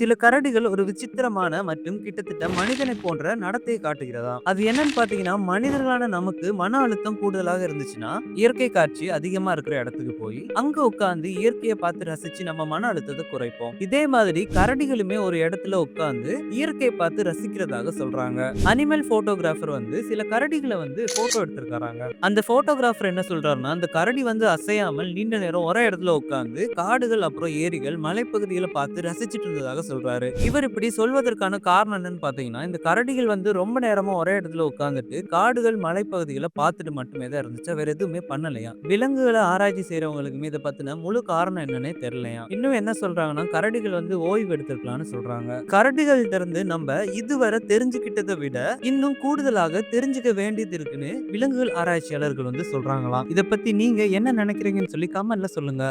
சில கரடிகள் ஒரு விசித்திரமான மற்றும் கிட்டத்தட்ட மனிதனை போன்ற நடத்தையை காட்டுகிறதா? அது என்னன்னு பாத்தீங்கன்னா மனிதர்களான நமக்கு மன அழுத்தம் கூடுதலாக இருந்துச்சுன்னா இயற்கை காட்சி அதிகமா இருக்கிற இடத்துக்கு போய் அங்க உட்கார்ந்து இயற்கையை பார்த்து ரசிச்சு நம்ம மன அழுத்தத்தை குறைப்போம். இதே மாதிரி கரடிகளுமே ஒரு இடத்துல உட்கார்ந்து இயற்கையை பார்த்து ரசிக்கிறதாக சொல்றாங்க. அனிமல் போட்டோகிராஃபர் வந்து சில கரடிகளை வந்து போட்டோ எடுத்திருக்காங்க அந்த போட்டோகிராஃபர் என்ன சொல்றாருன்னா அந்த கரடி வந்து அசையாமல் நீண்ட நேரம் ஒரே இடத்துல உட்கார்ந்து காடுகள் அப்புறம் ஏரிகள் மலைப்பகுதிகளை பார்த்து ரசிச்சிட்டு இருந்ததாக சொல்றாரு. இவர் இப்படி சொல்வதற்கான காரணம் என்னன்னு பாத்தீங்கன்னா இந்த கரடிகள் வந்து ரொம்ப நேரமா ஒரே இடத்துல உட்கார்ந்துட்டு காடுகள் மலைப்பகுதிகளை பார்த்துட்டு மட்டுமே தான் இருந்துச்சு. வேற எதுவுமே பண்ணலையா விலங்குகளை ஆராய்ச்சி செய்யறவங்களுக்குமே இதை பத்தின முழு காரணம் என்னன்னே தெரியலையா இன்னும் என்ன சொல்றாங்கன்னா கரடிகள் வந்து ஓய்வு எடுத்திருக்கலாம்னு சொல்றாங்க. கரடிகள் இருந்து நம்ம இதுவரை தெரிஞ்சுக்கிட்டதை விட இன்னும் கூடுதலாக தெரிஞ்சுக்க வேண்டியது இருக்குன்னு விலங்குகள் ஆராய்ச்சியாளர்கள் வந்து சொல்றாங்களாம். இதை பத்தி நீங்க என்ன நினைக்கிறீங்கன்னு சொல்லி கமெண்ட்ல சொல்லுங்க.